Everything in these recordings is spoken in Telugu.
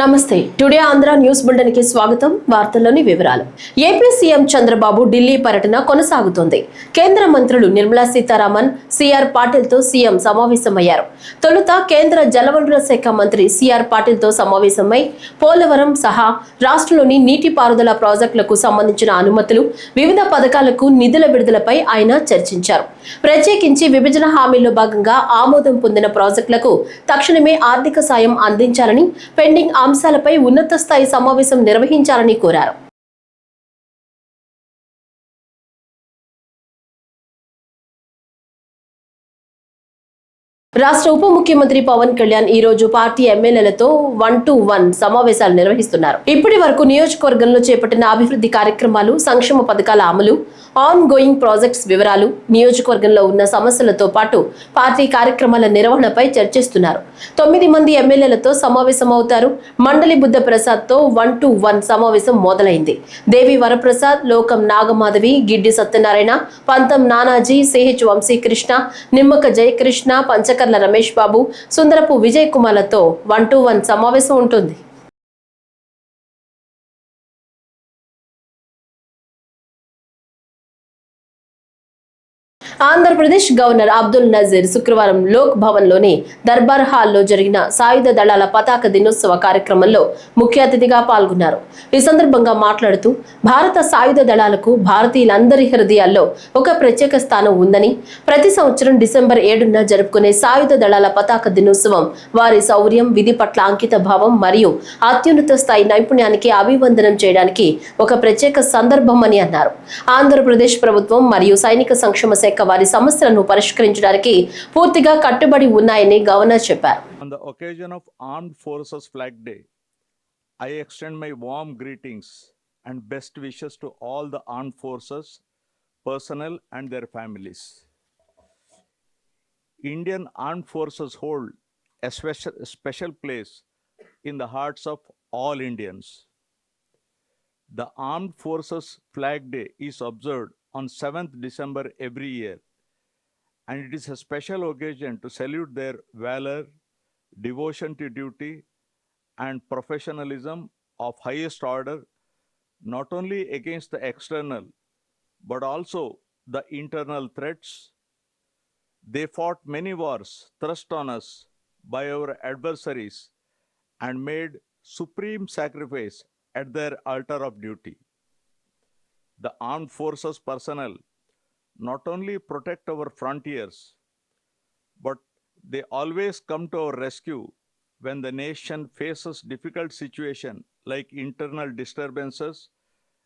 నమస్తే. టుడే ఆంధ్ర న్యూస్ బులెటిన్కి స్వాగతం. వార్తల్లోని వివరాలు. ఏపీ సీఎం చంద్రబాబు ఢిల్లీ పర్యటన కొనసాగుతోంది. కేంద్ర మంత్రులు నిర్మలా సీతారామన్ సిఆర్ పాటిల్తో సీఎం సమావేశమయ్యారు. తొలుత కేంద్ర జలవనరుల శాఖ మంత్రి సిఆర్ పాటిల్తో సమావేశమై పోలవరం సహా రాష్ట్రంలోని నీటిపారుదల ప్రాజెక్టులకు సంబంధించిన అనుమతులు వివిధ పథకాలకు నిధుల విడుదలపై ఆయన చర్చించారు. ప్రత్యేకించి విభజన హామీల్లో భాగంగా ఆమోదం పొందిన ప్రాజెక్టులకు తక్షణమే ఆర్థిక సాయం అందించాలని పెండింగ్ అంశాలపై ఉన్నత స్థాయి సమావేశం నిర్వహించాలని కోరారు. రాష్ట్ర ఉప ముఖ్యమంత్రి పవన్ కళ్యాణ్ ఈ రోజు పార్టీ ఎమ్మెల్యేలతో వన్ టు వన్ సమావేశాలు నిర్వహిస్తున్నారు. ఇప్పటి వరకు నియోజకవర్గంలో చేపట్టిన అభివృద్ధి కార్యక్రమాలు సంక్షేమ పథకాల అమలు ఆన్ గోయింగ్ ప్రాజెక్ట్స్ వివరాలు నియోజకవర్గంలో ఉన్న సమస్యలతో పాటు పార్టీ కార్యక్రమాల నిర్వహణపై చర్చిస్తున్నారు. తొమ్మిది మంది ఎమ్మెల్యేలతో సమావేశం అవుతారు మండలి బుద్ధ ప్రసాద్తో వన్ టు వన్ సమావేశం మొదలైంది. దేవి వరప్రసాద్ లోకం నాగమాధవి గిడ్డి సత్యనారాయణ పంతం నానాజీ సిహెచ్ వంశీకృష్ణ నిమ్మక జయకృష్ణ పంచక పంచకర్ల రమేష్ బాబు సుందరపు విజయ్ కుమార్లతో వన్ టు వన్ సమావేశం ఉంటుంది. ఆంధ్రప్రదేశ్ గవర్నర్ అబ్దుల్ నజీర్ శుక్రవారం లోక్ భవన్లోని దర్బార్ హాల్లో జరిగిన సాయుధ దళాల పతాక దినోత్సవ కార్యక్రమంలో ముఖ్య అతిథిగా పాల్గొన్నారు. ఈ సందర్భంగా మాట్లాడుతూ భారత సాయుధ దళాలకు భారతీయులందరి హృదయాల్లో ఒక ప్రత్యేక స్థానం ఉందని ప్రతి సంవత్సరం డిసెంబర్ ఏడున జరుపుకునే సాయుధ దళాల పతాక దినోత్సవం వారి శౌర్యం విధి పట్ల అంకిత భావం మరియు అత్యున్నత స్థాయి నైపుణ్యానికి అభివందనం చేయడానికి ఒక ప్రత్యేక సందర్భం అని అన్నారు. ఆంధ్రప్రదేశ్ ప్రభుత్వం మరియు సైనిక సంక్షేమ శాఖ వారి సమస్యలను పరిష్కరించడానికి పూర్తిగా కట్టుబడి ఉన్నాయని గవర్నర్ చెప్పారు On the occasion of Armed Forces Flag Day, I extend my warm greetings and best wishes to all the armed forces, personnel, and their families. Indian armed forces hold a special, special place in the hearts of all Indians. The Armed Forces Flag Day is observed on 7th December every year, and it is a special occasion to salute their valor, devotion to duty, and professionalism of highest order, not only against the external but also the internal threats. They fought many wars thrust on us by our adversaries and made supreme sacrifice at their altar of duty. The armed forces personnel not only protect our frontiers, but they always come to our rescue when the nation faces difficult situation like internal disturbances,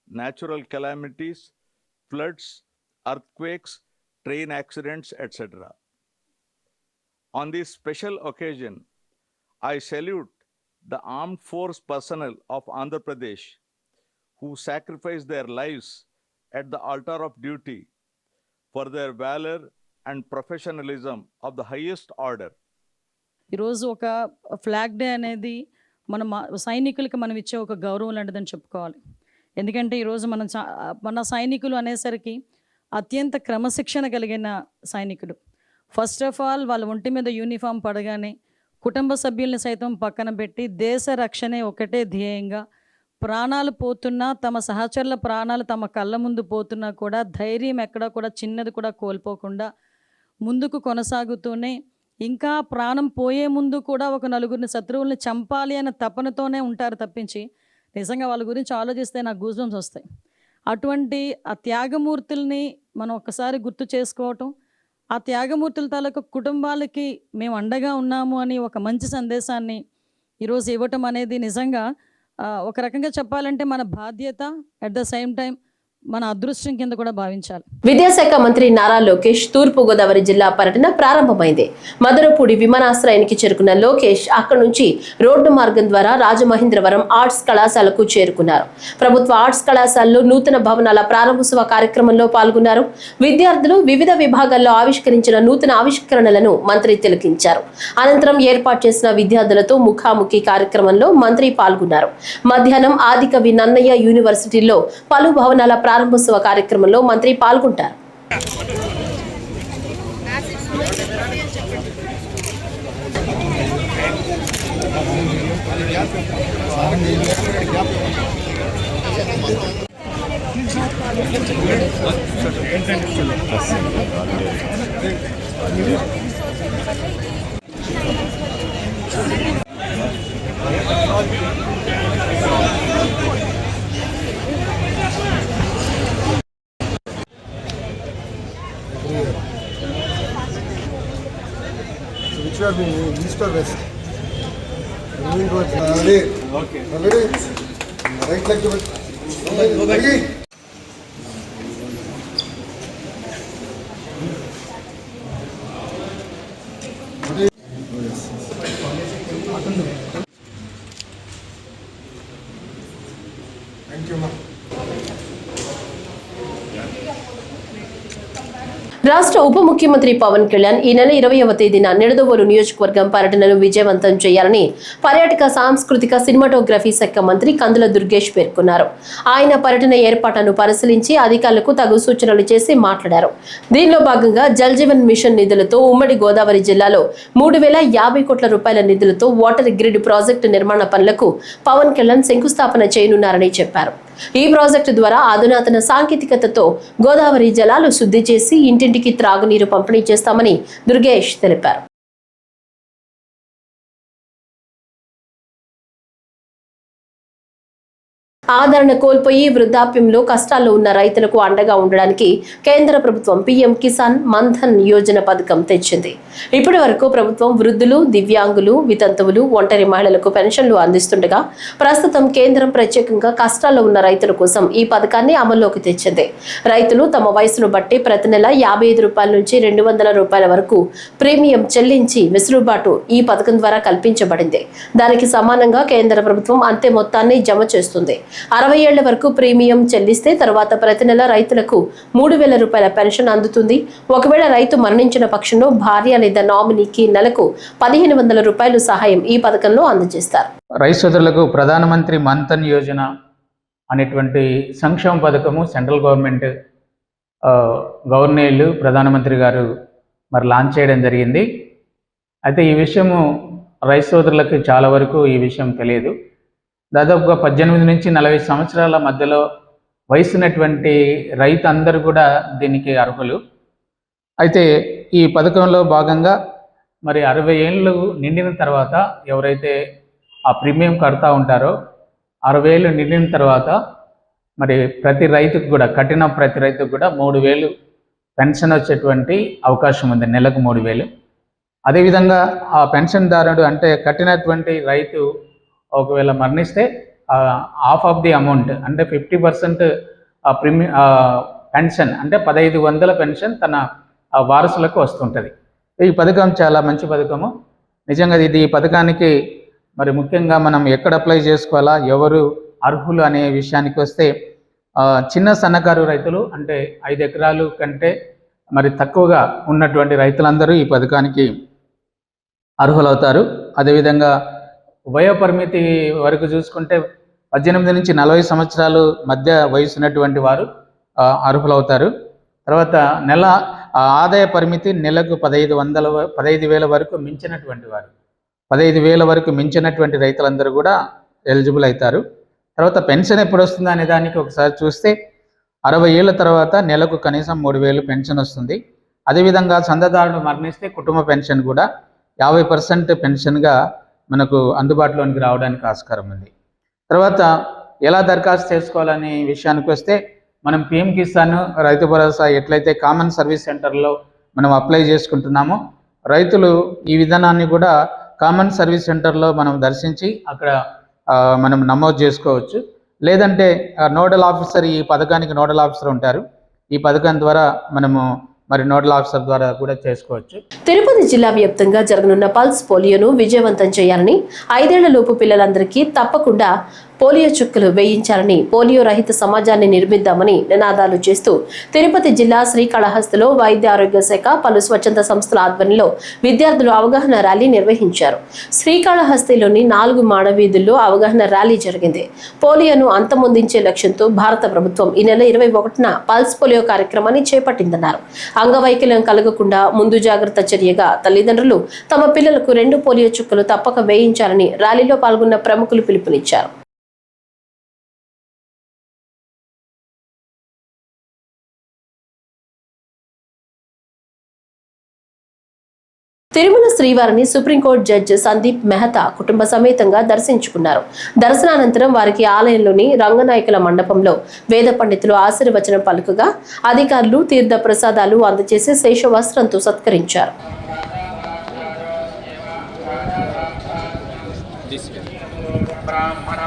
natural calamities, floods, earthquakes, train accidents, etc. On this special occasion, I salute the armed force personnel of Andhra Pradesh who sacrifice their lives at the altar of duty for their valor and professionalism of the highest order. ఈరోజు ఒక ఫ్లాగ్ డే అనేది మన మా- సైనికులకి మనం ఇచ్చే ఒక గౌరవం లాంటిదని చెప్పుకోవాలి ఎందుకంటే ఈరోజు మనం చా- మన సైనికులు అనేసరికి అత్యంత క్రమశిక్షణ కలిగిన సైనికుడు ఫస్ట్ ఆఫ్ ఆల్ వాళ్ళ ఒంటి మీద యూనిఫామ్ పడగానే కుటుంబ సభ్యుల్ని సైతం పక్కన పెట్టి దేశ రక్షణే ఒకటే ధ్యేయంగా ప్రాణాలు పోతున్నా తమ సహచరుల ప్రాణాలు తమ కళ్ళ ముందు పోతున్నా కూడా ధైర్యం ఎక్కడ కూడా చిన్నది కూడా కోల్పోకుండా ముందుకు కొనసాగుతూనే ఇంకా ప్రాణం పోయే ముందు కూడా ఒక నలుగురిని శత్రువుల్ని చంపాలి అనే తపనతోనే ఉంటారు తప్పించి నిజంగా వాళ్ళ గురించి ఆలోచిస్తే నాకు గూజంస్ వస్తాయి. అటువంటి ఆ త్యాగమూర్తుల్ని మనం ఒక్కసారి గుర్తు చేసుకోవటం ఆ త్యాగమూర్తుల తాలూకు కుటుంబాలకి మేము అండగా ఉన్నాము అని ఒక మంచి సందేశాన్ని ఈరోజు ఇవ్వటం అనేది నిజంగా ఒక రకంగా చెప్పాలంటే మన బాధ్యత అట్ ద సేమ్ టైం మన అదృష్టం కింద కూడా భావించాలి. విద్యాశాఖ మంత్రి నారా లోకేష్ తూర్పు గోదావరి జిల్లా పర్యటన ప్రారంభమైంది. మదరపూడి విమానాశ్రయానికి చేరుకున్న లోకేష్ అక్కడి నుంచి రోడ్డు మార్గం ద్వారా రాజమహేంద్రవరం ఆర్ట్స్ కళాశాలకు చేరుకున్నారు. ప్రభుత్వ ఆర్ట్స్ కళాశాలలో నూతన భవనాల ప్రారంభోత్సవ కార్యక్రమంలో పాల్గొన్నారు. విద్యార్థులు వివిధ విభాగాల్లో ఆవిష్కరించిన నూతన ఆవిష్కరణలను మంత్రి తిలకించారు. అనంతరం ఏర్పాటు చేసిన విద్యార్థులతో ముఖాముఖి కార్యక్రమంలో మంత్రి పాల్గొన్నారు. మధ్యాహ్నం ఆదికవి నన్నయ్య యూనివర్సిటీలో పలు భవనాల ప్రారంభోత్సవ కార్యక్రమంలో మంత్రి పాల్గొంటారు. ಅದು east or west already right leg రాష్ట్ర ఉప ముఖ్యమంత్రి పవన్ కళ్యాణ్ ఈ నెల ఇరవైవ తేదీన నిడదవోలు నియోజకవర్గం పర్యటనను విజయవంతం చేయాలని పర్యాటక సాంస్కృతిక సినిమాటోగ్రఫీ శాఖ మంత్రి కందుల దుర్గేష్ పేర్కొన్నారు. ఆయన పర్యటన ఏర్పాట్లను పరిశీలించి అధికారులకు తగు సూచనలు చేసి మాట్లాడారు. దీనిలో భాగంగా జల్ జీవన్ మిషన్ నిధులతో ఉమ్మడి గోదావరి జిల్లాలో మూడు వేల యాభై కోట్ల రూపాయల నిధులతో వాటర్ గ్రిడ్ ప్రాజెక్టు నిర్మాణ పనులకు పవన్ కళ్యాణ్ శంకుస్థాపన చేయనున్నారని చెప్పారు. ఈ ప్రాజెక్టు ద్వారా అధునాతన సాంకేతికతతో గోదావరి జలాలు శుద్ధి చేసి ఇంటింటికి త్రాగునీరు పంపిణీ చేస్తామని దుర్గేష్ తెలిపారు. ఆదరణ కోల్పోయి వృద్ధాప్యంలో కష్టాల్లో ఉన్న రైతులకు అండగా ఉండడానికి కేంద్ర ప్రభుత్వం పీఎం కిసాన్ మన్ధన్ యోజన పథకం తెచ్చింది. ఇప్పటి వరకు ప్రభుత్వం వృద్ధులు దివ్యాంగులు వితంతువులు ఒంటరి మహిళలకు పెన్షన్లు అందిస్తుండగా ప్రస్తుతం కేంద్రం ప్రత్యేకంగా కష్టాల్లో ఉన్న రైతుల కోసం ఈ పథకాన్ని అమల్లోకి తెచ్చింది. రైతులు తమ వయసును బట్టి ప్రతి నెల యాభై ఐదు రూపాయల నుంచి రెండు వందల రూపాయల వరకు ప్రీమియం చెల్లించి వెసులుబాటు ఈ పథకం ద్వారా కల్పించబడింది. దానికి సమానంగా కేంద్ర ప్రభుత్వం అంతే మొత్తాన్ని జమ చేస్తుంది. అరవై ఏళ్ళ వరకు ప్రీమియం చెల్లిస్తే తర్వాత ప్రతి నెల రైతులకు మూడు వేల రూపాయల పెన్షన్ అందుతుంది. ఒకవేళ రైతు మరణించిన పక్షంలో భార్య లేదా నామినీకి నెలకు పదిహేను వందల రూపాయలు సహాయం ఈ పథకంలో అందజేస్తారు. రైతు సోదరులకు ప్రధానమంత్రి మన్ధన్ యోజన అనేటువంటి సంక్షేమ పథకము సెంట్రల్ గవర్నమెంట్ గవర్నర్లు ప్రధానమంత్రి గారు మరి లాంచ్ చేయడం జరిగింది. అయితే ఈ విషయము రైతు సోదరులకు చాలా వరకు ఈ విషయం తెలియదు. దాదాపుగా పద్దెనిమిది నుంచి నలభై సంవత్సరాల మధ్యలో వయసున్నటువంటి రైతు అందరూ కూడా దీనికి అర్హులు. అయితే ఈ పథకంలో భాగంగా మరి అరవై ఏళ్ళు నిండిన తర్వాత ఎవరైతే ఆ ప్రీమియం కడతా ఉంటారో అరవై ఏళ్ళు నిండిన తర్వాత మరి ప్రతి రైతుకు కూడా కట్టిన ప్రతి రైతుకు కూడా మూడు వేలు పెన్షన్ వచ్చేటువంటి అవకాశం ఉంది నెలకు మూడు వేలు. అదేవిధంగా ఆ పెన్షన్దారుడు అంటే కట్టినటువంటి రైతు ఒకవేళ మరణిస్తే హాఫ్ ఆఫ్ ది అమౌంట్ అంటే ఫిఫ్టీ పర్సెంట్ ప్రిమి పెన్షన్ అంటే పదహైదు వందల పెన్షన్ తన వారసులకు వస్తుంటుంది. ఈ పథకం చాలా మంచి పథకము. నిజంగా ఇది ఈ పథకానికి మరి ముఖ్యంగా మనం ఎక్కడ అప్లై చేసుకోవాలా ఎవరు అర్హులు అనే విషయానికి వస్తే చిన్న సన్నకారు రైతులు అంటే ఐదు ఎకరాలు కంటే మరి తక్కువగా ఉన్నటువంటి రైతులందరూ ఈ పథకానికి అర్హులవుతారు. అదేవిధంగా వయోపరిమితి వరకు చూసుకుంటే పద్దెనిమిది నుంచి నలభై సంవత్సరాలు మధ్య వయసు ఉన్నటువంటి వారు అర్హులవుతారు. తర్వాత నెల ఆదాయ పరిమితి నెలకు పదహైదు వందల పదహైదు వేల వరకు మించినటువంటి వారు. పదహైదు వేల వరకు మించినటువంటి రైతులందరూ కూడా ఎలిజిబుల్ అవుతారు. తర్వాత పెన్షన్ ఎప్పుడు వస్తుందా అనే దానికి ఒకసారి చూస్తే అరవై ఏళ్ళ తర్వాత నెలకు కనీసం మూడు వేలు పెన్షన్ వస్తుంది. అదేవిధంగా చందాదారుడు మరణిస్తే కుటుంబ పెన్షన్ కూడా యాభై పర్సెంట్ పెన్షన్గా మనకు అందుబాటులోనికి రావడానికి ఆస్కారం ఉంది. తర్వాత ఎలా దరఖాస్తు చేసుకోవాలనే విషయానికి వస్తే మనం పిఎం కిసాన్ రైతు భరోసా ఎట్లయితే కామన్ సర్వీస్ సెంటర్లో మనం అప్లై చేసుకుంటున్నామో రైతులు ఈ విధానాన్ని కూడా కామన్ సర్వీస్ సెంటర్లో మనం దర్శించి అక్కడ మనం నమోదు చేసుకోవచ్చు. లేదంటే నోడల్ ఆఫీసర్ ఈ పథకానికి నోడల్ ఆఫీసర్ ఉంటారు. ఈ పథకం ద్వారా మనము మరి నోడల్ ఆఫీసర్ ద్వారా కూడా చేసుకోవచ్చు. తిరుపతి జిల్లా వ్యాప్తంగా జరగనున్న పల్స్ పోలియోను విజయవంతం చేయాలని ఐదేళ్ళ లోపు పిల్లలందరికీ తప్పకుండా పోలియో చుక్కలు వేయించాలని పోలియో రహిత సమాజాన్ని నిర్మిద్దామని నినాదాలు చేస్తూ తిరుపతి జిల్లా శ్రీకాళహస్తిలో వైద్య ఆరోగ్య శాఖ పలు స్వచ్ఛంద సంస్థల ఆధ్వర్యంలో విద్యార్థులు అవగాహన ర్యాలీ నిర్వహించారు. శ్రీకాళహస్తిలోని నాలుగు మాడవీధుల్లో అవగాహన ర్యాలీ జరిగింది. పోలియోను అంతమొందించే లక్ష్యంతో భారత ప్రభుత్వం ఈ నెల ఇరవై ఒకటిన పల్స్ పోలియో కార్యక్రమాన్ని చేపట్టిందన్నారు. అంగవైకల్యం కలగకుండా ముందు జాగ్రత్త చర్యగా తల్లిదండ్రులు తమ పిల్లలకు రెండు పోలియో చుక్కలు తప్పక వేయించాలని ర్యాలీలో పాల్గొన్న ప్రముఖులు పిలుపునిచ్చారు. శ్రీవారిని సుప్రీంకోర్టు జడ్జి సందీప్ మెహతా కుటుంబ సమేతంగా దర్శించుకున్నారు. దర్శనానంతరం వారికి ఆలయంలోని రంగనాయకుల మండపంలో వేద పండితులు ఆశీర్వచనం పలుకగా అధికారులు తీర్థ ప్రసాదాలు అందజేసి శేషవస్త్రంతో సత్కరించారు. బ్రాహ్మణ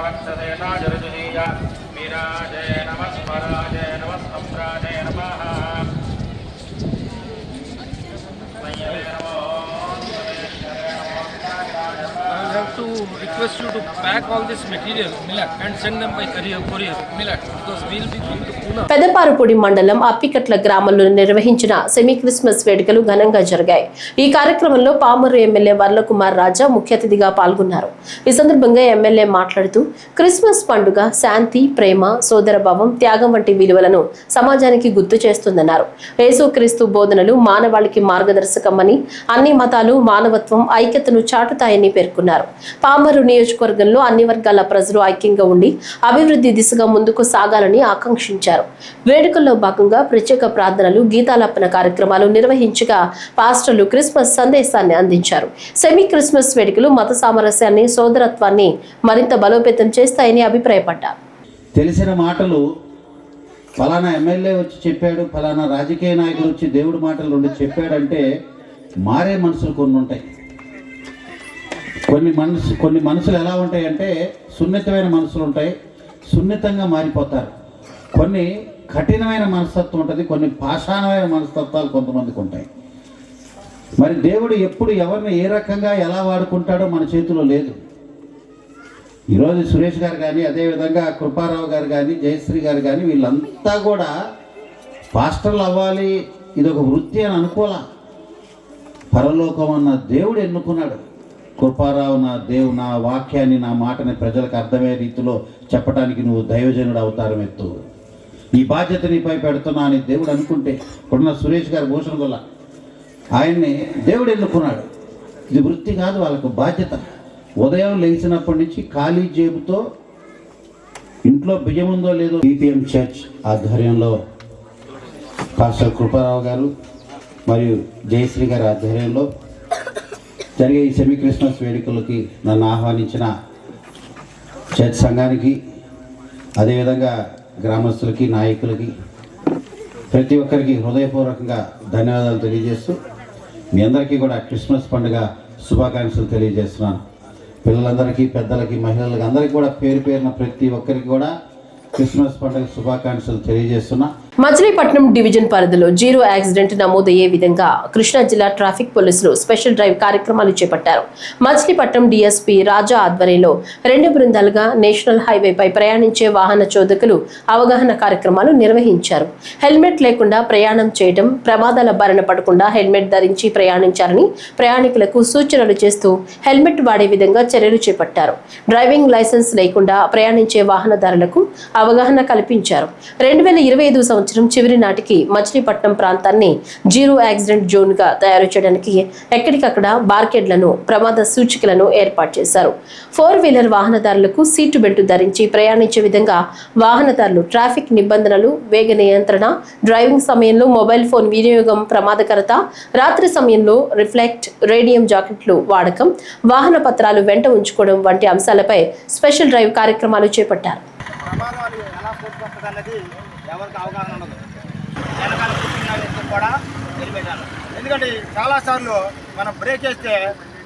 request you to pack all this material, millet, and send them by courier, courier, millet, because we be going to Pune. Pedaparupudi మండలం అప్పికట్ల గ్రామంలో నిర్వహించిన సెమీ క్రిస్మస్ వేడుకలు ఘనంగా జరిగాయి. ఈ కార్యక్రమంలో పామూరు ఎమ్మెల్యే వర్లకుమార్ రాజా ముఖ్య అతిథిగా పాల్గొన్నారు. ఈ సందర్భంగా ఎమ్మెల్యే మాట్లాడుతూ క్రిస్మస్ పండుగ శాంతి ప్రేమ సోదరభావం త్యాగం వంటి విలువలను సమాజానికి గుర్తు చేస్తుందన్నారు. యేసుక్రీస్తు బోధనలు మానవాళికి మార్గదర్శకమని అన్ని మతాలు మానవత్వం ఐక్యతను చాటుతాయని పేర్కొన్నారు. పామరు నియోజకవర్గంలో అన్ని వర్గాల ప్రజలు ఐక్యంగా ఉండి అభివృద్ధి దిశగా ముందుకు సాగాలని ఆకాంక్షించారు. వేడుకల్లో భాగంగా ప్రత్యేక ప్రార్థనలు గీతాలాపన కార్యక్రమాలు నిర్వహించగా పాస్టర్లు క్రిస్మస్ సందేశాన్ని అందించారు. సెమీ క్రిస్మస్ వేడుకలు మత సామరస్యాన్ని సోదరత్వాన్ని మరింత బలోపేతం చేస్తాయని అభిప్రాయపడ్డారు. తెలిసిన మాటలు ఫలానా ఎమ్మెల్యే వచ్చి చెప్పాడు ఫలానా రాజకీయ నాయకులు వచ్చి దేవుడి మాటలు రెండు చెప్పాడంటే మారే మనసులు కొన్ని ఉంటాయి కొన్ని మనసు కొన్ని మనసులు ఎలా ఉంటాయంటే సున్నితమైన మనసులు ఉంటాయి సున్నితంగా మారిపోతారు. కొన్ని కఠినమైన మనస్తత్వం ఉంటుంది కొన్ని పాషాణమైన మనస్తత్వాలు కొంతమందికి ఉంటాయి. మరి దేవుడు ఎప్పుడు ఎవరిని ఏ రకంగా ఎలా వాడుకుంటాడో మన చేతిలో లేదు. ఈరోజు సురేష్ గారు కానీ అదేవిధంగా కృపారావు గారు కానీ జయశ్రీ గారు కానీ వీళ్ళంతా కూడా పాస్టర్లు అవ్వాలి ఇది ఒక వృత్తి అని అనుకోలా పరలోకం అన్న దేవుడు ఎన్నుకున్నాడు. కృపారావు నా దేవు నా వాక్యాన్ని నా మాటని ప్రజలకు అర్థమయ్యే రీతిలో చెప్పడానికి నువ్వు దైవజనుడు అవతారం ఎత్తు ఈ బాధ్యత నీపై పెడుతున్నా అని దేవుడు అనుకుంటే ఇప్పుడున్న సురేష్ గారు భూషణ గొల్ల. ఆయన్ని దేవుడు ఎన్నుకున్నాడు. ఇది వృత్తి కాదు వాళ్ళకు బాధ్యత. ఉదయం లేచినప్పటి నుంచి ఖాళీ జేబుతో ఇంట్లో బియ్యం ఉందో లేదో ఈపీఎం చర్చ్ ఆధ్వర్యంలో పాస్టర్ కృపారావు గారు మరియు జయశ్రీ గారి ఆధ్వర్యంలో జరిగే ఈ సెమీ క్రిస్మస్ వేడుకలకి నన్ను ఆహ్వానించిన చర్చ్ సంఘానికి అదేవిధంగా గ్రామస్తులకి నాయకులకి ప్రతి ఒక్కరికి హృదయపూర్వకంగా ధన్యవాదాలు తెలియజేస్తూ మీ అందరికీ కూడా క్రిస్మస్ పండుగ శుభాకాంక్షలు తెలియజేస్తున్నాను. పిల్లలందరికీ పెద్దలకి మహిళలకి అందరికీ కూడా పేరు పేరున ప్రతి ఒక్కరికి కూడా క్రిస్మస్ పండుగ శుభాకాంక్షలు తెలియజేస్తున్నా. మచిలీపట్నం డివిజన్ పరిధిలో జీరో యాక్సిడెంట్ నమోదయ్యే విధంగా కృష్ణా జిల్లా ట్రాఫిక్ పోలీసులు స్పెషల్ డ్రైవ్ కార్యక్రమాలు చేపట్టారు. మచిలీపట్నం డీఎస్పీ రాజా ఆధ్వర్యంలో రెండు బృందాలుగా నేషనల్ హైవేపై ప్రయాణించే వాహన చోదకులు అవగాహన కార్యక్రమాలు నిర్వహించారు. హెల్మెట్ లేకుండా ప్రయాణం చేయడం ప్రమాదాల బారిన పడకుండా హెల్మెట్ ధరించి ప్రయాణించాలని ప్రయాణికులకు సూచనలు చేస్తూ హెల్మెట్ వాడే విధంగా చర్యలు చేపట్టారు. డ్రైవింగ్ లైసెన్స్ లేకుండా ప్రయాణించే వాహనదారులకు అవగాహన కల్పించారు. రెండు వేల ఇరవై ఐదు సంవత్సరం చివరి నాటికి మచిలీపట్నం ప్రాంతాన్ని జీరో యాక్సిడెంట్ జోన్గా తయారు చేయడానికి ఎక్కడికక్కడ బార్కెడ్లను ప్రమాద సూచికలను ఏర్పాటు చేశారు. ఫోర్ వీలర్ వాహనదారులకు సీటు బెల్ట్ ధరించి ప్రయాణించే విధంగా వాహనదారులు ట్రాఫిక్ నిబంధనలు వేగ నియంత్రణ డ్రైవింగ్ సమయంలో మొబైల్ ఫోన్ వినియోగం ప్రమాదకరత రాత్రి సమయంలో రిఫ్లెక్ట్ రేడియం జాకెట్లు వాడకం వాహన పత్రాలు వెంట ఉంచుకోవడం వంటి అంశాలపై స్పెషల్ డ్రైవ్ కార్యక్రమాలు చేపట్టారు. ప్రమాదాలు ఎలా పోటుకొస్తుంది వెనకాల కూర్చున్న కూడా తెలిపేశాను ఎందుకంటే చాలాసార్లు మనం బ్రేక్ వేస్తే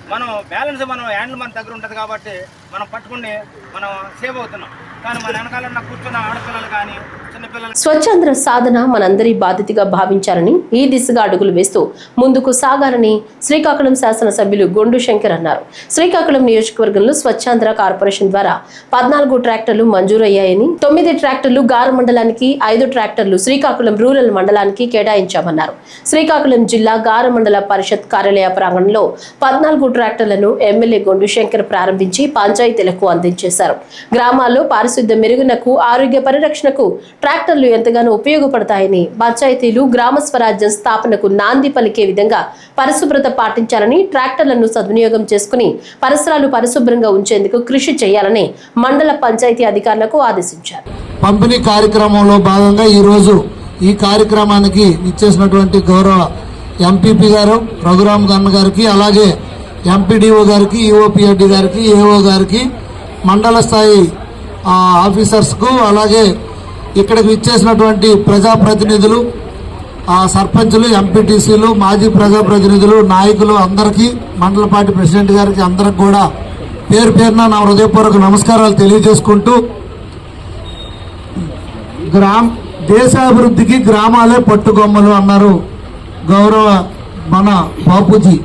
మనం బ్యాలెన్స్ మనం హ్యాండిల్ మన దగ్గర ఉంటుంది కాబట్టి మనం పట్టుకుని మనం సేవ్ అవుతున్నాం. కానీ మన వెనకాలన్న కూర్చున్న ఆడపిల్లలు కానీ చిన్నపిల్లలు స్వచ్ఛంద్ర సాధన మనందరి బాధ్యతగా భావించాలని ఈ దిశగా అడుగులు వేస్తూ ముందుకు సాగాలని శ్రీకాకుళం శాసనసభ్యులు గొండు శంకర్ అన్నారు. శ్రీకాకుళం నియోజకవర్గంలో స్వచ్ఛాంధ్ర కార్పొరేషన్ ద్వారా పద్నాలుగు ట్రాక్టర్లు మంజూరయ్యాయని తొమ్మిది ట్రాక్టర్లు గారు మండలానికి ఐదు ట్రాక్టర్లు శ్రీకాకుళం రూరల్ మండలానికి కేటాయించామన్నారు. శ్రీకాకుళం జిల్లా గార మండల పరిషత్ కార్యాలయ ప్రాంగణంలో పద్నాలుగు ట్రాక్టర్లను ఎమ్మెల్యే గొండు శంకర్ ప్రారంభించి పంచాయతీలకు అందించేశారు. గ్రామాల్లో పారిశుద్ధ్య మెరుగునకు ఆరోగ్య పరిరక్షణకు ట్రాక్టర్లు ఎంతగానో ఉపయోగపడతాయని పంచాయతీలు గ్రామ స్వరాజ్యం స్థాపనకు నాంది పలికే విధంగా పరిశుభ్రత పాటించాలని ట్రాక్టర్లను సద్వినియోగం చేసుకుని పరిసరాలు పరిశుభ్రంగా ఉంచేందుకు కృషి చేయాలని మండల పంచాయతీ అధికారులకు ఆదేశించారు. పంపిణీ కార్యక్రమంలో భాగంగా ఈరోజు ఈ కార్యక్రమానికి ఇచ్చేసినటువంటి గౌరవ ఎంపీపీ గారు రఘురామ్ గన్న గారికి అలాగే ఎంపీడీఓ గారికి ఈఓపిఎడ్డి గారికి ఏఓ గారికి మండల స్థాయి ఆఫీసర్స్కు అలాగే ఇక్కడికి ఇచ్చేసినటువంటి ప్రజాప్రతినిధులు ఆ సర్పంచులు ఎంపీటీసీలు మాజీ ప్రజాప్రతినిధులు నాయకులు అందరికీ మండల పార్టీ ప్రెసిడెంట్ గారికి అందరికి కూడా పేరు పేరున నా హృదయపూర్వక నమస్కారాలు తెలియజేసుకుంటూ గ్రామ దేశాభివృద్ధికి గ్రామాలే పట్టుకొమ్మలు అన్నారు గౌరవ మన బాపూజీ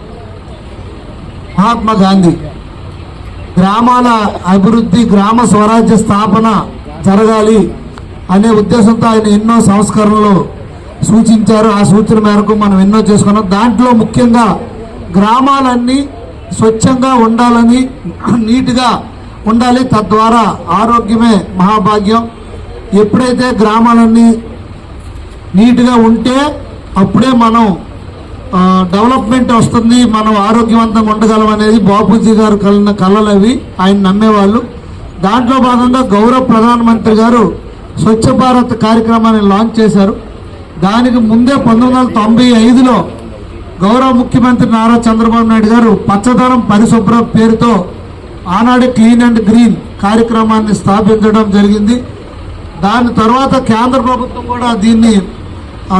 మహాత్మా గాంధీ. గ్రామాల అభివృద్ధి గ్రామ స్వరాజ్య స్థాపన జరగాలి అనే ఉద్దేశంతో ఆయన ఎన్నో సంస్కరణలు సూచించారు. ఆ సూచన మేరకు మనం ఎన్నో చేసుకున్నాం. దాంట్లో ముఖ్యంగా గ్రామాలన్నీ స్వచ్ఛంగా ఉండాలని నీట్గా ఉండాలి. తద్వారా ఆరోగ్యమే మహాభాగ్యం. ఎప్పుడైతే గ్రామాలన్నీ నీట్గా ఉంటే అప్పుడే మనం డెవలప్మెంట్ వస్తుంది. మనం ఆరోగ్యవంతంగా ఉండగలం అనేది బాపూజీ గారు కలిగిన కళలు అవి. ఆయన నమ్మేవాళ్ళు. దాంట్లో భాగంగా గౌరవ ప్రధానమంత్రి గారు స్వచ్ఛ భారత్ కార్యక్రమాన్ని లాంచ్ చేశారు. దానికి ముందే పంతొమ్మిది వందల తొంభై ఐదులో గౌరవ ముఖ్యమంత్రి నారా చంద్రబాబు నాయుడు గారు పచ్చదనం పరిశుభ్ర పేరుతో ఆనాడు క్లీన్ అండ్ గ్రీన్ కార్యక్రమాన్ని స్థాపించడం జరిగింది. దాని తర్వాత కేంద్ర ప్రభుత్వం కూడా దీన్ని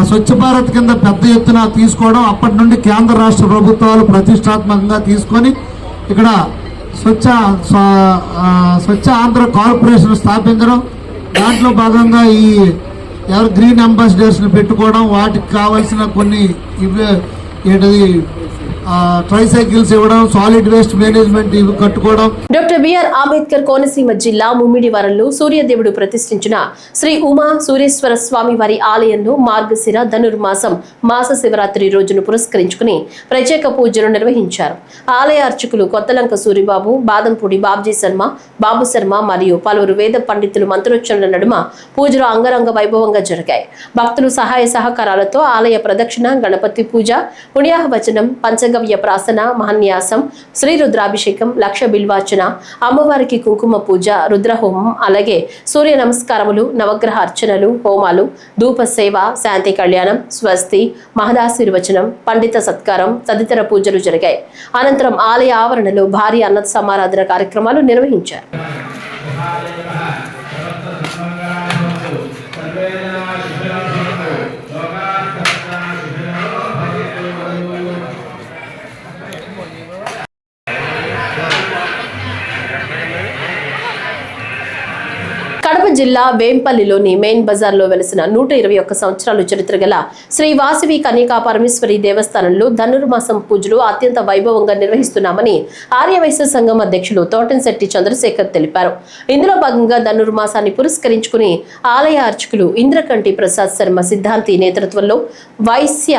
స్వచ్ఛ భారత్ కింద పెద్ద ఎత్తున తీసుకోవడం అప్పటి నుండి కేంద్ర రాష్ట్ర ప్రభుత్వాలు ప్రతిష్టాత్మకంగా తీసుకొని ఇక్కడ స్వచ్ఛ స్వచ్ఛ ఆంధ్ర కార్పొరేషన్ స్థాపించడం దాంట్లో భాగంగా ఈ ఎవరు గ్రీన్ అంబాసిడర్స్ని పెట్టుకోవడం వాటికి కావాల్సిన కొన్ని ఇవే ఏంటది ట్రైసైకిల్స్ ఇవ్వడం సాలిడ్ వేస్ట్ మేనేజ్మెంట్ ఇవి కట్టుకోవడం. డాక్టర్ బిఆర్ అంబేద్కర్ కోనసీమ జిల్లా ముమ్మిడివరంలో సూర్యదేవుడు ప్రతిష్ఠించిన శ్రీ ఉమా సూర్యేశ్వర స్వామి వారి ఆలయంలో మార్గశిర ధనుర్మాసం మాస శివరాత్రి రోజును పురస్కరించుకుని ప్రత్యేక పూజలు నిర్వహించారు. ఆలయ అర్చకులు కొత్తలంక సూరిబాబు బాదంపూడి బాబ్జీ శర్మ బాబు శర్మ మరియు పలువురు వేద పండితులు మంత్రోచ్చరణల నడుమ పూజలు అంగరంగ వైభవంగా జరిగాయి. భక్తులు సహాయ సహకారాలతో ఆలయ ప్రదక్షిణ గణపతి పూజ పుణ్యాహవచనం పంచగవ్య ప్రాసన మహన్యాసం శ్రీ రుద్రాభిషేకం లక్ష బిల్వాచన అమ్మవారికి కుంకుమ పూజ రుద్రహోమం అలాగే సూర్య నమస్కారములు నవగ్రహ అర్చనలు హోమాలు ధూప సేవ శాంతి కళ్యాణం స్వస్తి మహదాశీర్వచనం పండిత సత్కారం తదితర పూజలు జరిగాయి. అనంతరం ఆలయ ఆవరణలో భారీ అన్నత సమారాధన కార్యక్రమాలు నిర్వహించారు. కడప జిల్లా వేంపల్లిలోని మెయిన్ బజార్లో వెలిసిన నూట ఇరవై ఒక్క సంవత్సరాలు చరిత్ర గల శ్రీ వాసవి కన్యకా పరమేశ్వరి దేవస్థానంలో ధనుర్మాసం పూజలు అత్యంత వైభవంగా నిర్వహిస్తున్నామని ఆర్యవైశ్య సంఘం అధ్యక్షులు తోటంశెట్టి చంద్రశేఖర్ తెలిపారు. ఇందులో భాగంగా ధనుర్మాసాన్ని పురస్కరించుకుని ఆలయ అర్చకులు ఇంద్రకంటి ప్రసాద్ శర్మ సిద్ధాంతి నేతృత్వంలో వైశ్య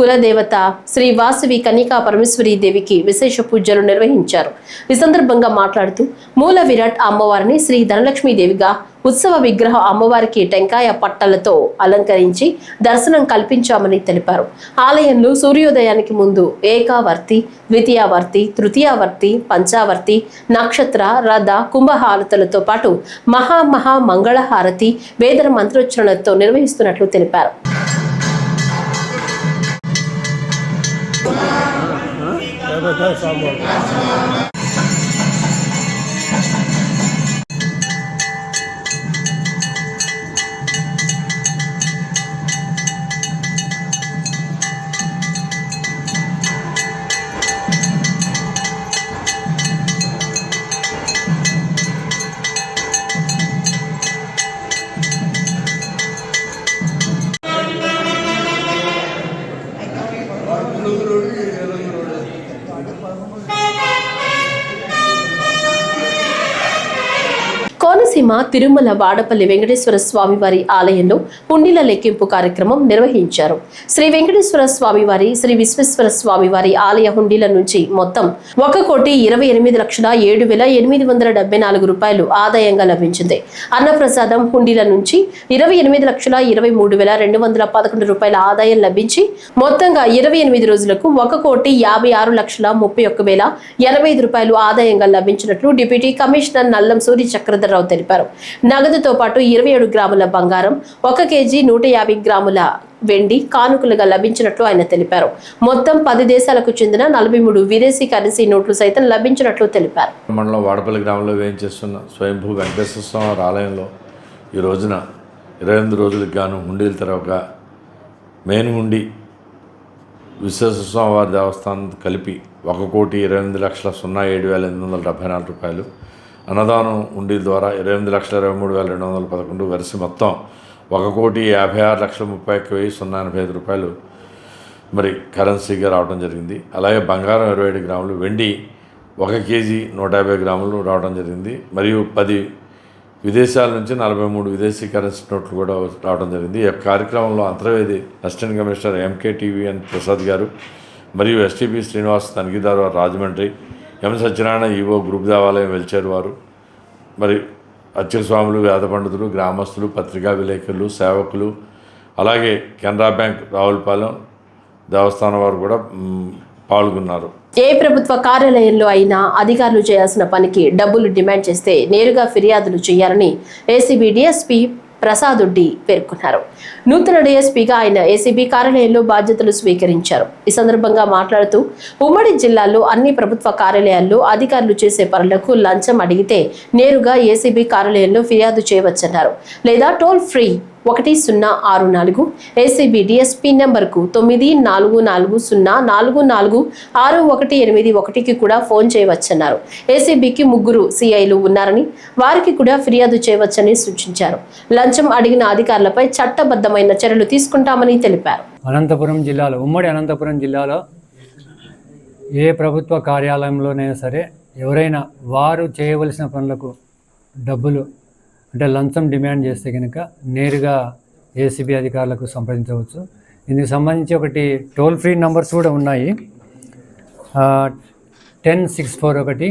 కులదేవత శ్రీ వాసవి కనికా పరమేశ్వరి దేవికి విశేష పూజలు నిర్వహించారు. ఈ సందర్భంగా మాట్లాడుతూ మూల విరాట్ అమ్మవారిని శ్రీ ధనలక్ష్మీ దేవిగా ఉత్సవ విగ్రహ అమ్మవారికి టెంకాయ పట్టలతో అలంకరించి దర్శనం కల్పించామని తెలిపారు. ఆలయంలో సూర్యోదయానికి ముందు ఏకావర్తి ద్వితీయావర్తి తృతీయావర్తి పంచావర్తి నక్షత్ర రథ కుంభహారతులతో పాటు మహా మహా మంగళహారతి వేదన మంత్రోచ్చరణతో నిర్వహిస్తున్నట్లు తెలిపారు. Tövbe de తిరుమల వాడపల్లి వెంకటేశ్వర స్వామి వారి ఆలయంలో పుండిల లెక్కింపు కార్యక్రమం నిర్వహించారు. శ్రీ వెంకటేశ్వర స్వామి వారి శ్రీ విశ్వేశ్వర స్వామి వారి ఆలయ హుండీల నుంచి మొత్తం ఒక కోటి ఇరవై ఎనిమిది లక్షల ఏడు వేల ఎనిమిది వందల డెబ్బై నాలుగు రూపాయలు ఆదాయంగా లభించింది. అన్నప్రసాదం హుండీల నుంచి ఇరవై ఎనిమిది లక్షల ఇరవై మూడు వేల రెండు వందల పదకొండు రూపాయల ఆదాయం లభించి మొత్తంగా ఇరవై ఎనిమిది రోజులకు ఒక కోటి యాభై ఆరు లక్షల ముప్పై ఒక్క వేల ఎనభై ఐదు రూపాయలు ఆదాయంగా లభించినట్లు డిప్యూటీ కమిషనర్ నల్లం సూరి చక్రధరరావు తెలిపారు. నగదుతో పాటు ఇరవై ఏడు గ్రాముల బంగారం ఒక కేజీ నూట యాభై గ్రాముల వెండి కానుకలుగా లభించినట్లు ఆయన తెలిపారు. మొత్తం పది దేశాలకు చెందిన నలభై మూడు విదేశీ కరెన్సీ నోట్లు సైతం లభించినట్లు తెలిపారు. మండలం వాడపల్లి గ్రామంలో వేయించేస్తున్న స్వయంభూ వెంకటేశ్వర స్వామి ఆలయంలో ఈ రోజున ఇరవై ఎనిమిది రోజులకు గాను హుండీలు తర్వాత మెయిన్ హుండీ విశ్వేశ్వర స్వామి వారి దేవస్థానం కలిపి ఒక కోటి ఇరవై ఎనిమిది లక్షల సున్నా ఏడు వేల ఎనిమిది వందల డెబ్బై నాలుగు రూపాయలు అన్నదానం హుండీ ద్వారా ఇరవై ఎనిమిది లక్షల ఇరవై మూడు వేల రెండు వందల పదకొండు వరిసి మొత్తం ఒక కోటి యాభై ఆరు లక్షల ముప్పై ఒక్క వెయ్యి సున్నా ఎనభై ఐదు రూపాయలు మరి కరెన్సీగా రావడం జరిగింది. అలాగే బంగారం ఇరవై ఏడు గ్రాములు వెండి ఒక కేజీ నూట యాభై గ్రాములు రావడం జరిగింది. మరియు పది విదేశాల నుంచి నలభై మూడు విదేశీ కరెన్సీ నోట్లు కూడా రావడం జరిగింది. ఈ కార్యక్రమంలో Antarvedi assistant commissioner MK TVN Prasad garu మరియు STP Srinivas తనిఖీదారు Rajahmundry M Satyanarayana EO group దేవాలయం వెలిచారు వారు. మరి అత్యస్వాములు వేద పండితులు గ్రామస్తులు పత్రికా విలేకరులు సేవకులు అలాగే కెనరా బ్యాంక్ రావులపాలెం దేవస్థానం వారు కూడా పాల్గొన్నారు. ఏ ప్రభుత్వ కార్యాలయంలో అయినా అధికారులు చేయాల్సిన పనికి డబ్బులు డిమాండ్ చేస్తే నేరుగా ఫిర్యాదులు చేయాలని ఏసీబీ డిఎస్పీ ప్రసాదుడ్డి పేర్కొన్నారు. నూతన డీఎస్పీగా ఆయన ఏసీబీ కార్యాలయంలో బాధ్యతలు స్వీకరించారు. ఈ సందర్భంగా మాట్లాడుతూ ఉమ్మడి జిల్లాలో అన్ని ప్రభుత్వ కార్యాలయాల్లో అధికారులు చేసే పనులకు లంచం అడిగితే నేరుగా ఏసీబీ కార్యాలయంలో ఫిర్యాదు చేయవచ్చన్నారు. లేదా టోల్ ఫ్రీ ఒకటి సున్నా ఆరు నాలుగు ఏసీబీ డిఎస్పీ నెంబర్కు తొమ్మిది నాలుగు నాలుగు సున్నా నాలుగు నాలుగు ఆరు ఒకటి ఎనిమిది ఒకటికి కూడా ఫోన్ చేయవచ్చన్నారు. ఏసీబీకి ముగ్గురు సిఐలు ఉన్నారని వారికి కూడా ఫిర్యాదు చేయవచ్చని సూచించారు. లంచం అడిగిన అధికారులపై చట్టబద్ధమైన చర్యలు తీసుకుంటామని తెలిపారు. అనంతపురం జిల్లాలో ఉమ్మడి అనంతపురం జిల్లాలో ఏ ప్రభుత్వ కార్యాలయంలోనైనా సరే ఎవరైనా వారు చేయవలసిన పనులకు డబ్బులు అంటే లంచం డిమాండ్ చేస్తే కనుక నేరుగా ఏసీబీ అధికారులకు సంప్రదించవచ్చు. ఇందుకు సంబంధించి ఒకటి టోల్ ఫ్రీ నంబర్స్ కూడా ఉన్నాయి. టెన్ సిక్స్ ఫోర్ ఒకటి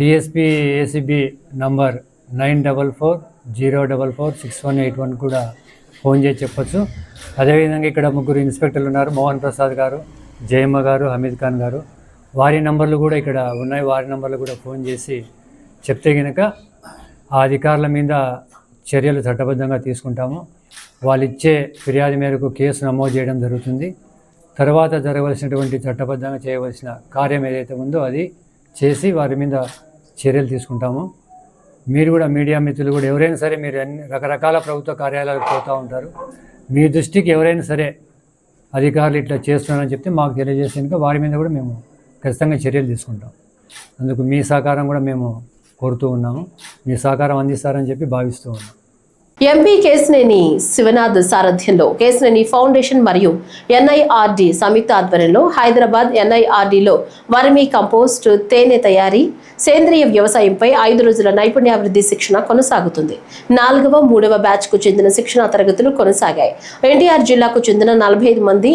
DSP ACB number nine double four zero double four six one eight one కూడా ఫోన్ చేసి చెప్పొచ్చు. అదేవిధంగా ఇక్కడ ముగ్గురు ఇన్స్పెక్టర్లు ఉన్నారు. మోహన్ ప్రసాద్ గారు జయమ్మ గారు హమీద్ ఖాన్ గారు. వారి నంబర్లు కూడా ఇక్కడ ఉన్నాయి. వారి నంబర్లు కూడా ఫోన్ చేసి చెప్తే కనుక ఆ అధికారుల మీద చర్యలు చట్టబద్ధంగా తీసుకుంటాము. వాళ్ళు ఇచ్చే ఫిర్యాదు మేరకు కేసు నమోదు చేయడం జరుగుతుంది. తర్వాత జరగవలసినటువంటి చట్టబద్ధంగా చేయవలసిన కార్యం ఏదైతే ఉందో అది చేసి వారి మీద చర్యలు తీసుకుంటాము. మీరు కూడా మీడియా మిత్రులు కూడా ఎవరైనా సరే మీరు అన్ని రకరకాల ప్రభుత్వ కార్యాలయాలకు పోతూ ఉంటారు. మీ దృష్టికి ఎవరైనా సరే అధికారులు ఇట్లా చేస్తున్నారని చెప్తే మాకు తెలియజేసేందుకు వారి మీద కూడా మేము ఖచ్చితంగా చర్యలు తీసుకుంటాం. అందుకు మీ సహకారం కూడా మేము కోరుతూ ఉన్నాము. మీ సహకారం అందిస్తారని చెప్పి భావిస్తూ ఉన్నాం. ఎంపీ కేశినేని శివనాథ్ సారథ్యంలో కేశినేని ఫౌండేషన్ మరియు ఎన్ఐఆర్డి సంయుక్త ఆధ్వర్యంలో హైదరాబాద్ ఎన్ఐఆర్డిలో వర్మీ కంపోస్ట్ తేనె తయారీ సేంద్రియ వ్యవసాయంపై ఐదు రోజుల నైపుణ్యాభివృద్ధి శిక్షణ కొనసాగుతుంది. నాలుగవ మూడవ బ్యాచ్కు చెందిన శిక్షణా తరగతులు కొనసాగాయి. ఎన్టీఆర్ జిల్లాకు చెందిన నలభై ఐదు మంది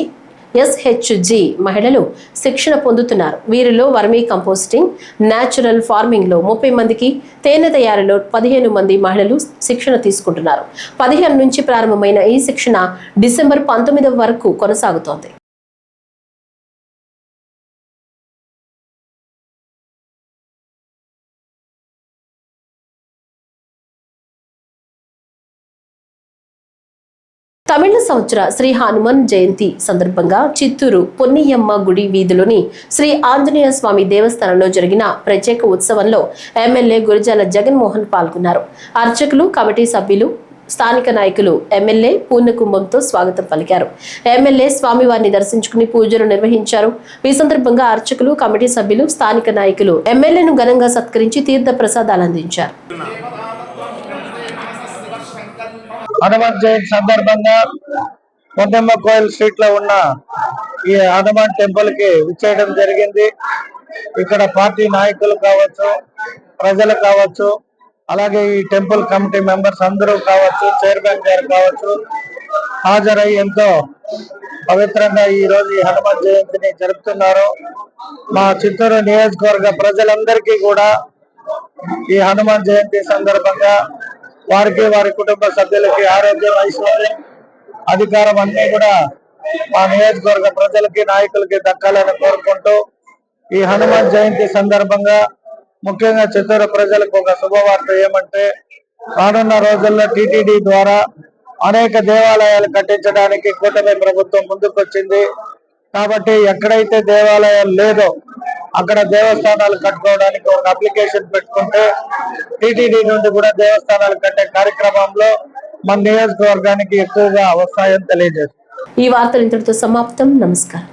ఎస్హెచ్జి మహిళలు శిక్షణ పొందుతున్నారు. వీరిలో వర్మీ కంపోస్టింగ్ న్యాచురల్ ఫార్మింగ్లో ముప్పై మందికి తేనె తయారీలో పదిహేను మంది మహిళలు శిక్షణ తీసుకుంటున్నారు. పదిహేను నుంచి ప్రారంభమైన ఈ శిక్షణ డిసెంబర్ పంతొమ్మిదవ వరకు కొనసాగుతోంది. తమిళ సంవత్సర శ్రీ హనుమాన్ జయంతి సందర్భంగా చిత్తూరు పొన్నియమ్మ గుడి వీధిలోని శ్రీ ఆంజనేయ స్వామి దేవస్థానంలో జరిగిన ప్రత్యేక ఉత్సవంలో ఎమ్మెల్యే గురజాల జగన్మోహన్ పాల్గొన్నారు. అర్చకులు కమిటీ సభ్యులు స్థానిక నాయకులు ఎమ్మెల్యే పూర్ణకుంభంతో స్వాగతం పలికారు. ఎమ్మెల్యే స్వామివారిని దర్శించుకుని పూజలు నిర్వహించారు. ఈ సందర్భంగా అర్చకులు కమిటీ సభ్యులు స్థానిక నాయకులు ఎమ్మెల్యేను ఘనంగా సత్కరించి తీర్థ ప్రసాదాలు అందించారు. హనుమాన్ జయంతి సందర్భంగా పొన్నెమ్మ కోయిల్ స్ట్రీట్లో ఉన్న ఈ హనుమాన్ టెంపుల్కి విచ్చేయడం జరిగింది. ఇక్కడ పార్టీ నాయకులు కావచ్చు ప్రజలు కావచ్చు అలాగే ఈ టెంపుల్ కమిటీ మెంబర్స్ అందరూ కావచ్చు చైర్మన్ గారు కావచ్చు హాజరై ఎంతో పవిత్రంగా ఈ రోజు ఈ హనుమాన్ జయంతిని జరుపుతున్నారు. మా చిత్తూరు నియోజకవర్గ ప్రజలందరికీ కూడా ఈ హనుమాన్ జయంతి సందర్భంగా వారికి వారి కుటుంబ సభ్యులకి ఆరోగ్యం ఐశ్వర్యం అధికారం అన్ని కూడా మా నియోజకవర్గ ప్రజలకి నాయకులకి దక్కాలని కోరుకుంటూ ఈ హనుమాన్ జయంతి సందర్భంగా ముఖ్యంగా చిత్తూరు ప్రజలకు ఒక శుభవార్త ఏమంటే రానున్న రోజుల్లో టిటిడి ద్వారా అనేక దేవాలయాలు కట్టించడానికి కూటమి ప్రభుత్వం ముందుకొచ్చింది. కాబట్టి ఎక్కడైతే దేవాలయాలు లేదో అక్కడ దేవస్థానాలు కట్టుకోవడానికి ఒక అప్లికేషన్ పెట్టుకుంటే టిటిడి నుండి కూడా దేవస్థానాలు కట్టే కార్యక్రమంలో మన నియోజకవర్గానికి ఎక్కువగా వస్తాయని తెలియజేస్తుంది. ఈ వార్తలు ఇంతటితో సమాప్తం. నమస్కారం.